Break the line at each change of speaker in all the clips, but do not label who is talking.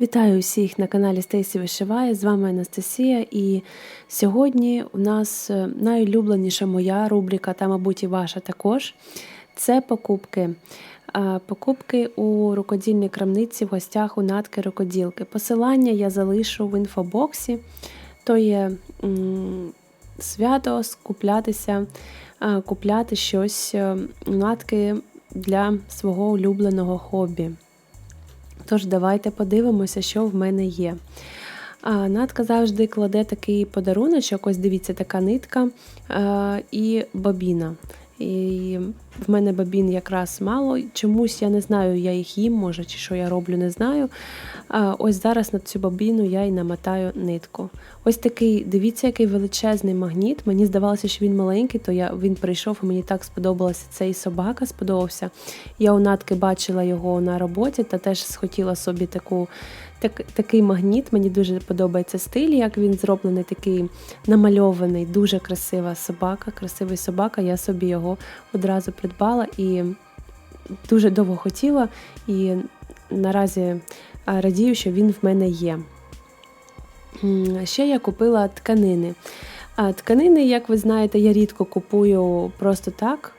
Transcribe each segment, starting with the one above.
Вітаю усіх на каналі Стейсі Вишиває. З вами Анастасія. І сьогодні у нас е, найулюбленіша моя рубрика, та, мабуть, і ваша також. Це покупки. Покупки у рукодільній крамниці в гостях у натки рукоділки. Посилання я залишу в інфобоксі. То є свято скуплятися, купляти щось е, у натки для свого улюбленого хобі. Тож давайте подивимося, що в мене є. Натка завжди кладе такий подаруночок, ось дивіться, така нитка і бабіна. І в мене бабін якраз мало. Чомусь я не знаю, я їх їм, може, чи що я роблю, не знаю. А, Ось зараз на цю бабіну я і намотаю нитку. Ось такий, дивіться, який величезний магніт. Мені здавалося, що він маленький, то я, він прийшов, і мені так сподобалося цей собака, сподобався. Я у натки бачила його на роботі та теж схотіла собі таку. Так, Такий магніт, мені дуже подобається стиль, як він зроблений, такий намальований, дуже красива собака, красивий собака. Я собі його одразу придбала і дуже довго хотіла. І наразі радію, що він в мене є. Ще я купила тканини. А тканини, як ви знаєте, я рідко купую просто так.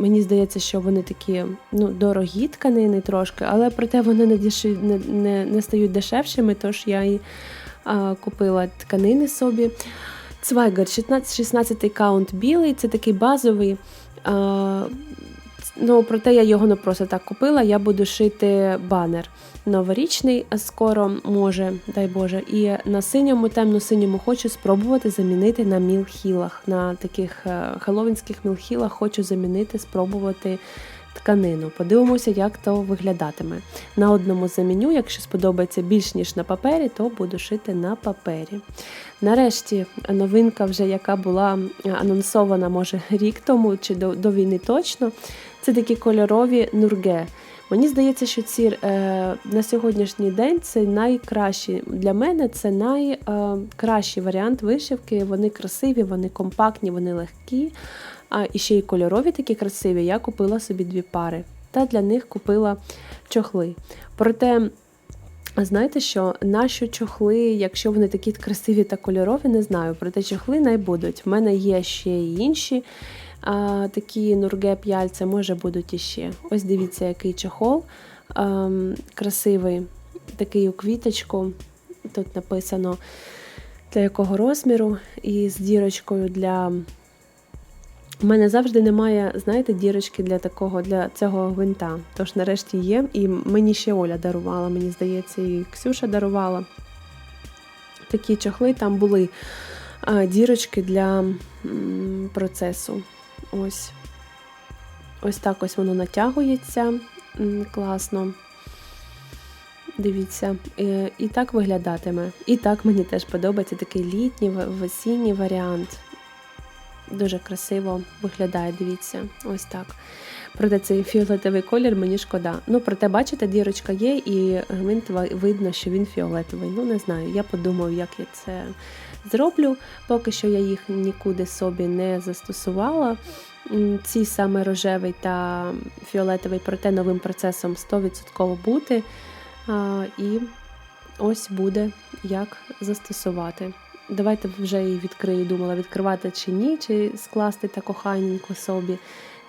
Мені здається, що вони такі ну, дорогі тканини трошки, але проте вони не дешев... не, не, не стають дешевшими, тож я і а, купила тканини собі. Цвайгер 16 16 каунт білий, це такий базовий. А, Ну, проте я його не просто так купила. Я буду шити банер новорічний, скоро може, дай Боже. І на синьому, темно-синьому хочу спробувати замінити на мілхілах. На таких хеловінських мілхілах хочу замінити, спробувати тканину. Подивимося, як то виглядатиме. На одному заміню, якщо сподобається більш ніж на папері, то буду шити на папері. Нарешті новинка, вже яка була анонсована, може, рік тому чи до, до війни точно. Це такі кольорові нурге. Мені здається, що ці е, на сьогоднішній день це найкращі для мене це найкращий варіант вишивки. Вони красиві, вони компактні, вони легкі. А і ще й кольорові такі красиві. Я купила собі дві пари. Та для них купила чохли. Проте, знаєте що, наші чохли, якщо вони такі красиві та кольорові, не знаю. Проте чохли не будуть. В мене є ще й інші а, такі нурге п'яльця, може будуть іще. Ось дивіться, який чохол а, красивий, такий у квіточку. Тут написано для якого розміру, і з дірочкою для. У мене завжди немає, знаєте, дірочки для такого, для цього гвинта. Тож нарешті є. І мені ще Оля дарувала, мені здається, і Ксюша дарувала. Такі чохли там були а, дірочки для процесу. Ось ось так ось воно натягується класно. Дивіться, і так виглядатиме. І так мені теж подобається такий літній весінній варіант. Дуже красиво виглядає, дивіться, ось так. Проте цей фіолетовий колір мені шкода. Ну, проте, бачите, дірочка є, і гвинт видно, що він фіолетовий. Ну, не знаю, я подумав, як я це зроблю. Поки що я їх нікуди собі не застосувала. Ці саме рожевий та фіолетовий, проте новим процесом 100% бути. І ось буде як застосувати. Давайте вже її відкрию, думала, відкривати чи ні, чи скласти та коханенько собі.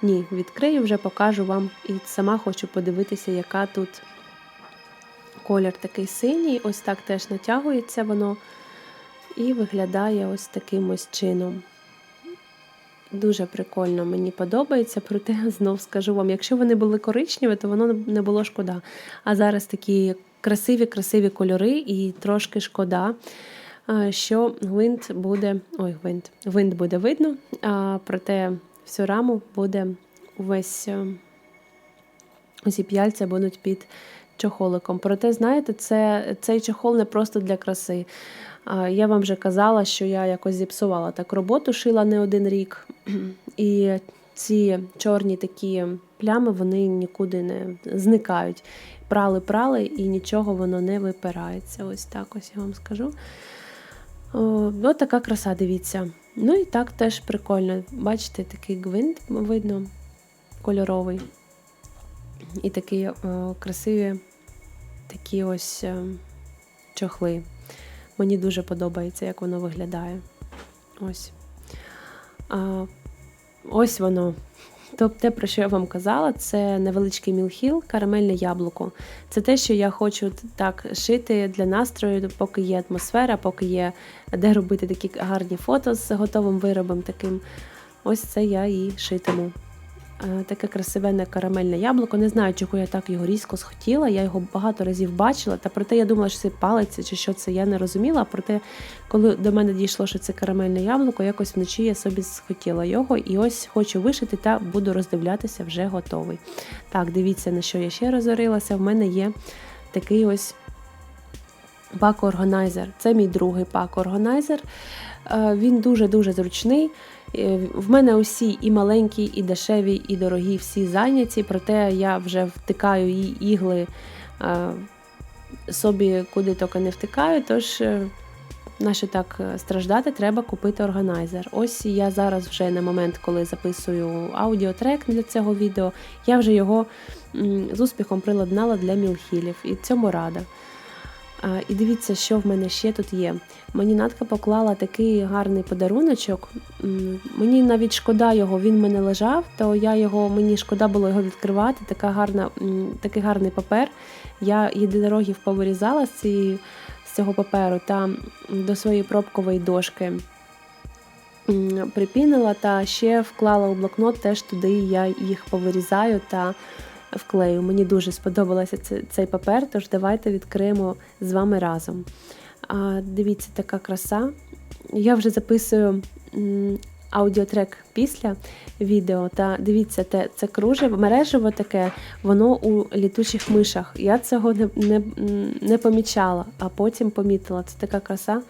Ні, відкрию, вже покажу вам. І сама хочу подивитися, яка тут колір такий синій. Ось так теж натягується воно і виглядає ось таким ось чином. Дуже прикольно, мені подобається, проте знов скажу вам, якщо вони були коричневі, то воно не було шкода. А зараз такі красиві-красиві кольори, і трошки шкода, що гвинт буде. Ой, гвинт, гвинт буде видно, а проте всю раму буде увесь усі п'яльця будуть під чохоликом. Проте, знаєте, це, цей чохол не просто для краси. Я вам вже казала, що я якось зіпсувала так роботу, шила не один рік. І ці чорні такі плями вони нікуди не зникають. Прали-прали і нічого воно не випирається. Ось так ось я вам скажу. О, Ось така краса, дивіться. Ну і так теж прикольно. Бачите, такий гвинт видно, кольоровий. І такі о, красиві такі ось е, чохли. Мені дуже подобається, як воно виглядає. Ось. А, Ось воно. Тобто, те, про що я вам казала, це невеличкий мілхіл, карамельне яблуко. Це те, що я хочу так шити для настрою, поки є атмосфера, поки є де робити такі гарні фото з готовим виробом таким. Ось це я і шитиму. Е, Таке красивенне карамельне яблуко. Не знаю, чого я так його різко схотіла. Я його багато разів бачила, та проте я думала, що це палець чи що це, я не розуміла. Проте, коли до мене дійшло, що це карамельне яблуко, якось вночі я собі схотіла його і ось хочу вишити та буду роздивлятися вже готовий. Так, дивіться, на що я ще розорилася. В мене є такий ось пак-органайзер. Це мій другий пак-органайзер. Е, Він дуже-дуже зручний. Е, В мене усі і маленькі, і дешеві, і дорогі, всі зайняті, проте я вже втикаю і ігли е, собі куди тільки не втикаю, тож е, наше так страждати, треба купити органайзер. Ось я зараз вже на момент, коли записую аудіотрек для цього відео, я вже його з успіхом приладнала для мілхілів і цьому рада. І дивіться, що в мене ще тут є. Мені Натка поклала такий гарний подаруночок. Мені навіть шкода його, він в мене лежав, то я його, мені шкода було його відкривати. Така гарна, такий гарний папер. Я єдинорогів повирізала з, цієї, з цього паперу та до своєї пробкової дошки припінила та ще вклала у блокнот, теж туди я їх повирізаю та вклею. Мені дуже сподобався цей, папер, тож давайте відкриємо з вами разом. А, Дивіться, така краса. Я вже записую аудіотрек після відео. Та дивіться, те, це кружево, мережево таке, воно у літучих мишах. Я цього не, не, не помічала, а потім помітила. Це така краса,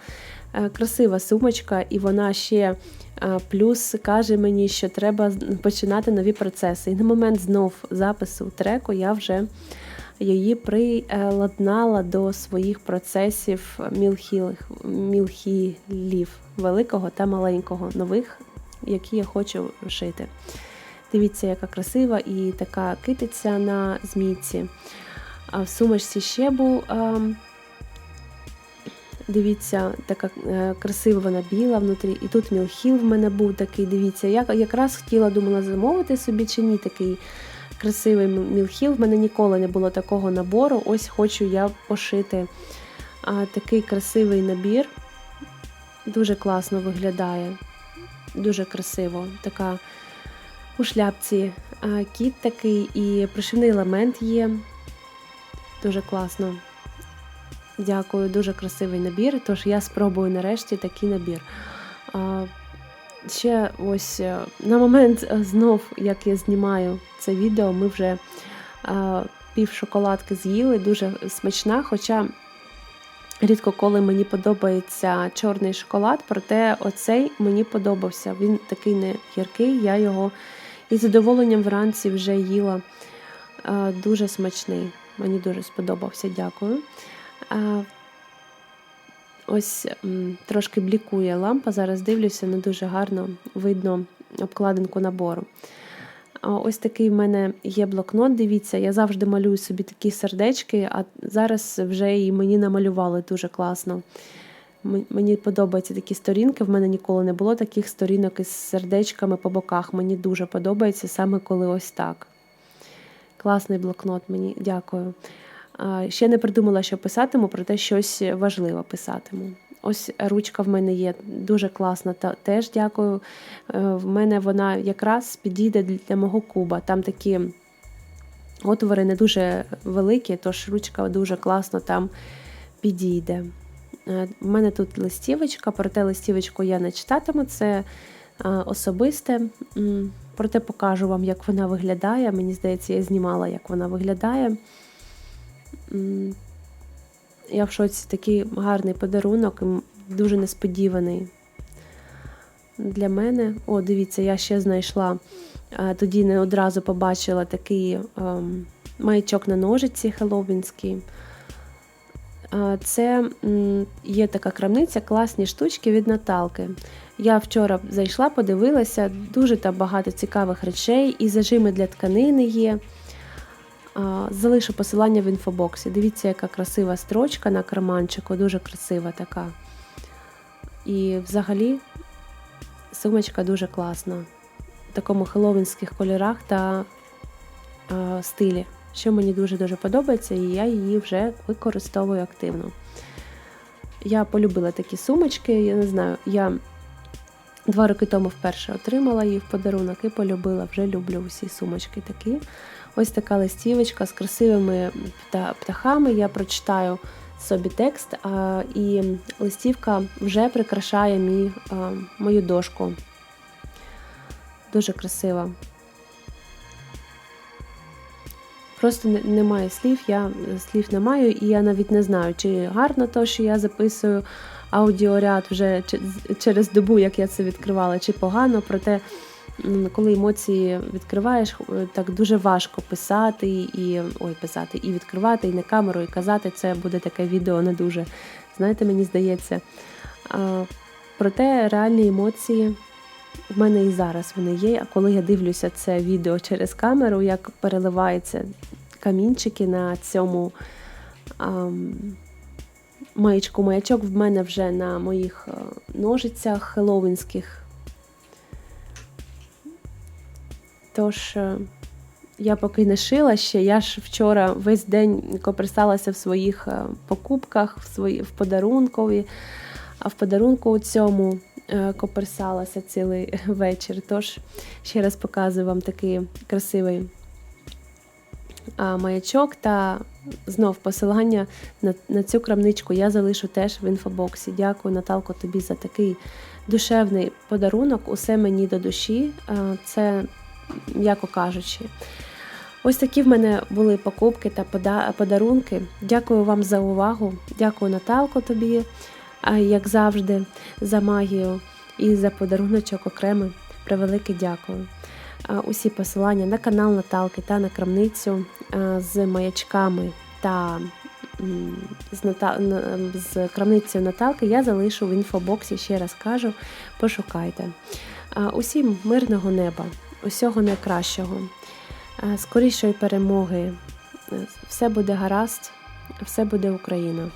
красива сумочка, і вона ще. е, Плюс каже мені, що треба починати нові процеси. І на момент знов запису треку я вже її приладнала до своїх процесів мілхілів великого та маленького, нових, які я хочу шити. Дивіться, яка красива і така китиця на змійці. А в сумочці ще був. Дивіться, така е, красива вона біла внутрі. І тут мілхіл в мене був такий. Дивіться, я якраз хотіла думала замовити собі чи ні такий красивий мілхіл. В мене ніколи не було такого набору. Ось хочу я пошити а, такий красивий набір. Дуже класно виглядає. Дуже красиво. Така у шляпці а, кіт такий і пришивний елемент є. Дуже класно. Дякую, дуже красивий набір. Тож я спробую нарешті такий набір. Ще ось е, на момент е, знов, як я знімаю це відео, ми вже пів шоколадки з'їли, дуже смачна. Хоча рідко коли мені подобається чорний шоколад, проте оцей мені подобався. Він такий не гіркий, я його із задоволенням вранці вже їла. Дуже смачний. Мені дуже сподобався, дякую. Ось трошки блікує лампа. Зараз дивлюся, не дуже гарно видно обкладинку набору. Ось такий в мене є блокнот. Дивіться, я завжди малюю собі такі сердечки, а зараз вже і мені намалювали дуже класно. Мені подобаються такі сторінки. В мене ніколи не було таких сторінок із сердечками по боках. Мені дуже подобається саме коли ось так. Класний блокнот, мені дякую. Ще не придумала, що писатиму, проте щось важливе писатиму. Ось ручка в мене є дуже класна, та теж дякую. Е, В мене вона якраз підійде для мого куба. Там такі отвори не дуже великі, тож ручка дуже класно там підійде. Е, В мене тут листівочка, проте листівочку я не читатиму, це е, особисте. Проте покажу вам, як вона виглядає. Мені здається, я знімала, як вона виглядає. Я в шоці такий гарний подарунок, дуже несподіваний для мене. О, дивіться, я ще знайшла. Тоді не одразу побачила такий ем, маячок на ножиці хеллоуінський. Це є така крамниця, класні штучки від Наталки. Я вчора зайшла, подивилася, дуже там багато цікавих речей, і зажими для тканини є. Залишу посилання в інфобоксі. Дивіться, яка красива строчка на карманчику, дуже красива така. І взагалі сумочка дуже класна. В такому хеллоуінських кольорах та а, стилі, що мені дуже-дуже подобається, і я її вже використовую активно. Я полюбила такі сумочки, я не знаю, я два роки тому вперше отримала її в подарунок і полюбила. Вже люблю усі сумочки такі. Ось така листівочка з красивими птахами. Я прочитаю собі текст, і листівка вже прикрашає мій, мою дошку. Дуже красива. Просто немає слів, я слів не маю, і я навіть не знаю, чи гарно то, що я записую аудіоряд вже через добу, як я це відкривала, чи погано. Проте, коли емоції відкриваєш, е, так дуже важко писати і ой, писати, і відкривати, і на камеру, і казати. Це буде таке відео не дуже. Знаєте, мені здається. Проте реальні емоції в мене і зараз вони є. А коли я дивлюся це відео через камеру, як переливаються камінчики на цьому ам, маячку. Маячок в мене вже на моїх е, ножицях хеллоуінських. Тож е, я поки не шила ще, я ж вчора весь день коперсалася в своїх е, покупках, в свої, в подарункові, а в подарунку у цьому е, коперсалася цілий вечір. Тож ще раз показую вам такий красивий маячок та знов посилання на, на цю крамничку я залишу теж в інфобоксі. Дякую, Наталко, тобі за такий душевний подарунок. Усе мені до душі. Це, м'яко кажучи. Ось такі в мене були покупки та подарунки. Дякую вам за увагу. Дякую, Наталко, тобі, як завжди, за магію і за подаруночок окремий. Превелике дякую. Усі посилання на канал Наталки та на крамницю з маячками та з, Ната... з крамницею Наталки я залишу в інфобоксі, ще раз кажу, пошукайте. Усім мирного неба, усього найкращого, скорішої перемоги. Все буде гаразд, все буде Україна.